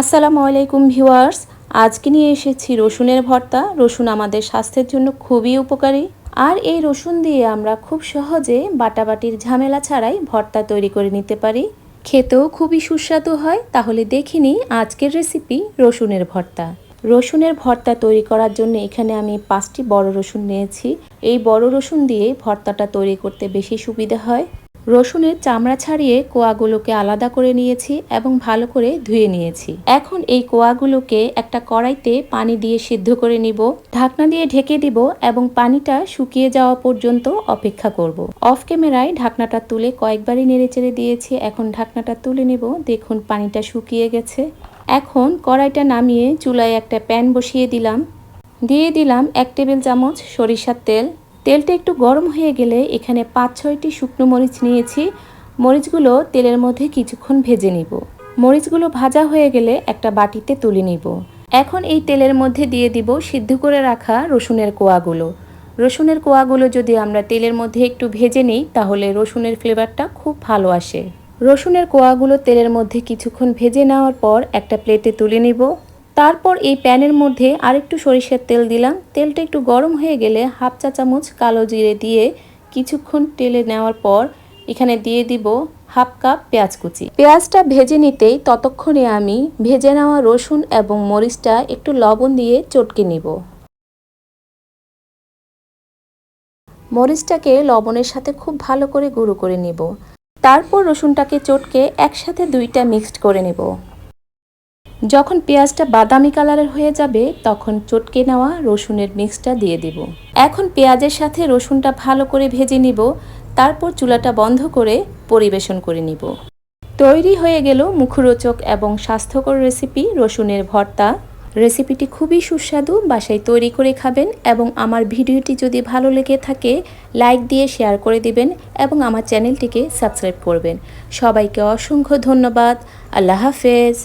আসসালামু আলাইকুম ভিউয়ার্স, আজকে নিয়ে এসেছি রসুনের ভর্তা। রসুন আমাদের স্বাস্থ্যের জন্য খুবই উপকারী। আর এই রসুন দিয়ে আমরা খুব সহজে বাটাবাটির ঝামেলা ছাড়াই ভর্তা তৈরি করে নিতে পারি। খেতেও খুবই সুস্বাদু হয়। তাহলে দেখিনি আজকের রেসিপি রসুনের ভর্তা। রসুনের ভর্তা তৈরি করার জন্য এখানে আমি পাঁচটি বড় রসুন নিয়েছি। এই বড় রসুন দিয়ে ভর্তাটা তৈরি করতে বেশি সুবিধা হয়। রসুনের চামড়া ছাড়িয়ে কোয়াগুলোকে আলাদা করে নিয়েছি এবং ভালো করে ধুয়ে নিয়েছি। এখন এই কোয়াগুলোকে একটা কড়াইতে পানি দিয়ে সিদ্ধ করে নিব। ঢাকনা দিয়ে ঢেকে দিব এবং পানিটা শুকিয়ে যাওয়া পর্যন্ত অপেক্ষা করব। অফ ক্যামেরায় ঢাকনাটা তুলে কয়েকবারই নেড়েচেড়ে দিয়েছি। এখন ঢাকনাটা তুলে নেব। দেখুন পানিটা শুকিয়ে গেছে। এখন কড়াইটা নামিয়ে চুলায় একটা প্যান বসিয়ে দিলাম। দিয়ে দিলাম এক টেবিল চামচ সরিষার তেল। তেলটা একটু গরম হয়ে গেলে এখানে পাঁচ, ছয়টি শুকনো মরিচ নিয়েছি। মরিচগুলো তেলের মধ্যে কিছুক্ষণ ভেজে নিব। মরিচগুলো ভাজা হয়ে গেলে একটা বাটিতে তুলে নিব। এখন এই তেলের মধ্যে দিয়ে দিব সিদ্ধ করে রাখা রসুনের কোয়াগুলো। রসুনের কোয়াগুলো যদি আমরা তেলের মধ্যে একটু ভেজে নিই, তাহলে রসুনের ফ্লেভারটা খুব ভালো আসে। রসুনের কোয়াগুলো তেলের মধ্যে কিছুক্ষণ ভেজে নেওয়ার পর একটা প্লেটে তুলে নিব। তারপর এই প্যানের মধ্যে আরেকটু সরিষার তেল দিলাম। তেলটা একটু গরম হয়ে গেলে হাফ চা চামচ কালো জিরে দিয়ে কিছুক্ষণ তেলে নেওয়ার পর এখানে দিয়ে দিব হাফ কাপ পেঁয়াজ কুচি। পেঁয়াজটা ভেজে নিতেই ততক্ষণে আমি ভেজে নেওয়া রসুন এবং মরিচটা একটু লবণ দিয়ে চটকে নিব। মরিচটাকে লবণের সাথে খুব ভালো করে গুঁড়ো করে নিব। তারপর রসুনটাকে চটকে একসাথে দুইটা মিক্সড করে নেব। যখন পেঁয়াজটা বাদামি কালারের হয়ে যাবে, তখন চটকে নেওয়া রসুনের মিক্সটা দিয়ে দিব। এখন পেঁয়াজের সাথে রসুনটা ভালো করে ভেজে নিব, তারপর চুলাটা বন্ধ করে পরিবেশন করে নিব। তৈরি হয়ে গেল মুখরোচক এবং স্বাস্থ্যকর রেসিপি রসুনের ভর্তা। রেসিপিটি খুবই সুস্বাদু, বাসায় তৈরি করে খাবেন এবং আমার ভিডিওটি যদি ভালো লেগে থাকে, লাইক দিয়ে শেয়ার করে দিবেন এবং আমার চ্যানেলটিকে সাবস্ক্রাইব করবেন। সবাইকে অসংখ্য ধন্যবাদ। আল্লাহ হাফেজ।